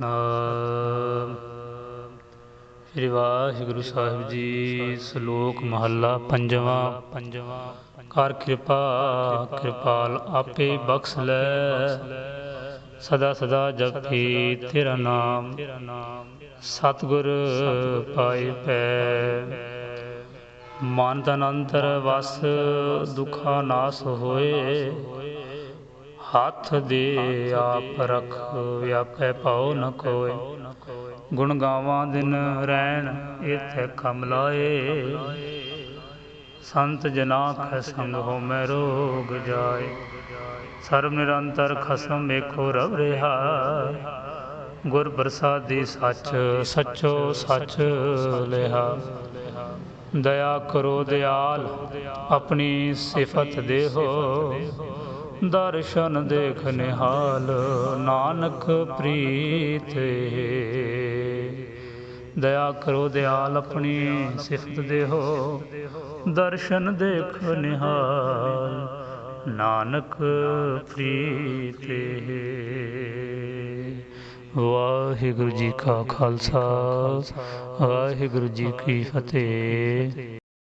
ਸਤਨਾਮ ਸ੍ਰੀ ਵਾਹਿਗੁਰੂ ਸਾਹਿਬ ਜੀ, ਸ਼ਲੋਕ ਮਹੱਲਾ ਪੰਜਵਾਂ। ਪੰਜਵਾਂ ਕਰ ਕਿਰਪਾ, ਕਿਰਪਾਲ ਆਪੇ ਬਖਸ਼ ਲੈ। ਸਦਾ ਸਦਾ ਜਪੀ ਤੇਰਾ ਨਾਮ। ਸਤਿਗੁਰ ਪਾਏ ਪੈ। ਮਨ ਤਨ ਅੰਤਰ ਵਸ, ਦੁਖਾ ਨਾਸ ਹੋਏ। ਹੱਥ ਦੇ ਆਪ ਰਖ, ਵਿਆਪੈ ਪਾਉ ਨ ਕੋਇ ਗੁਣ ਗਾਵਾਂ ਦਿਨ ਰਹਿਣ ਇਥੇ ਕਮਲਾਏ ਸੰਤ ਜਨਾ ਕੈ ਸੰਗ ਹੋ ਰੋਗ ਜਾਏ। ਸਰਬ ਨਿਰੰਤਰ ਖਸਮ ਵੇਖੋ ਰਵ ਰਿਹਾ। ਗੁਰ ਪ੍ਰਸਾਦੀ ਸੱਚ, ਸੱਚੋ ਸੱਚ ਲਿਹਾ ਦਇਆ ਕਰੋ ਦਿਆਲ, ਆਪਣੀ ਸਿਫਤ ਦੇਹੋ। ਦਰਸ਼ਨ ਦੇਖ ਨਿਹਾਲ ਨਾਨਕ ਪ੍ਰੀਤ। ਦਇਆ ਕਰੋ ਦਿਆਲ ਆਪਣੀ ਸਿਫਤ ਦੇਹੋ, ਦਰਸ਼ਨ ਦੇਖ ਨਿਹਾਲ ਨਾਨਕ ਪ੍ਰੀਤ। ਵਾਹਿਗੁਰੂ ਜੀ ਕਾ ਖਾਲਸਾ, ਵਾਹਿਗੁਰੂ ਜੀ ਕੀ ਫਤਿਹ।